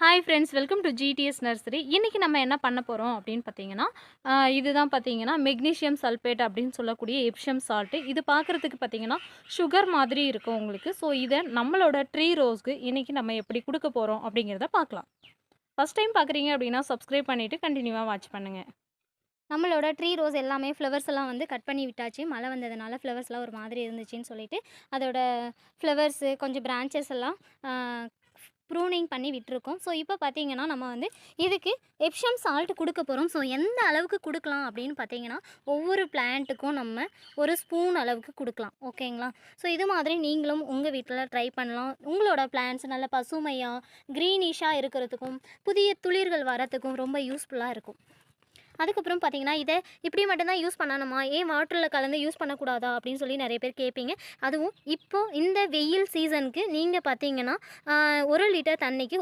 Hi friends welcome to GDS nursery இன்றைக்கி நம்ம என்ன பண்ண போகிறோம் அப்படின்னு பார்த்தீங்கன்னா இதுதான் பார்த்தீங்கன்னா மெக்னீஷியம் சல்பேட் அப்படின்னு சொல்லக்கூடிய எப்ஷியம் சால்ட்டு இது பார்க்குறதுக்கு பார்த்தீங்கன்னா சுகர் மாதிரி இருக்கும் உங்களுக்கு. ஸோ இதை நம்மளோட ட்ரீ ரோஸ்க்கு இன்றைக்கி நம்ம எப்படி கொடுக்க போகிறோம் அப்படிங்கிறத பார்க்கலாம். ஃபஸ்ட் டைம் பார்க்குறீங்க அப்படின்னா சப்ஸ்கிரைப் பண்ணிவிட்டு கண்டினியூவாக வாட்ச் பண்ணுங்கள் நம்மளோட ட்ரீ ரோஸ் எல்லாமே ஃப்ளவர்ஸ் எல்லாம் வந்து கட் பண்ணி விட்டாச்சு. மழை வந்ததுனால ஃப்ளவர்ஸ்லாம் ஒரு மாதிரி இருந்துச்சுன்னு சொல்லிட்டு அதோட ஃப்ளவர்ஸு கொஞ்சம் பிரான்ச்சஸ் எல்லாம் ப்ரூனிங் பண்ணி விட்டுருக்கோம். ஸோ இப்போ பார்த்தீங்கன்னா நம்ம வந்து இதுக்கு எப்ஷம் சால்ட் கொடுக்க போகிறோம் ஸோ எந்த அளவுக்கு கொடுக்கலாம் அப்படின்னு பார்த்தீங்கன்னா ஒவ்வொரு பிளான்ட்டுக்கும் நம்ம ஒரு ஸ்பூன் அளவுக்கு கொடுக்கலாம். ஓகேங்களா ஸோ இது மாதிரி நீங்களும் உங்கள் வீட்டில் ட்ரை பண்ணலாம். உங்களோட பிளான்ஸ் நல்ல பசுமையாக க்ரீனிஷாக இருக்கிறதுக்கும் புதிய துளிர்கள் வரத்துக்கும் ரொம்ப யூஸ்ஃபுல்லாக இருக்கும். அதுக்கப்புறம் பார்த்தீங்கன்னா இதை இப்படி மட்டும்தான் யூஸ் பண்ணணுமா? ஏன் வாட்டரில் கலந்து யூஸ் பண்ணக்கூடாதா? அப்படின்னு சொல்லி நிறைய பேர் கேட்பீங்க. அதுவும் இப்போது இந்த வெயில் சீசனுக்கு நீங்கள் பார்த்தீங்கன்னா ஒரு லிட்டர் தண்ணிக்கு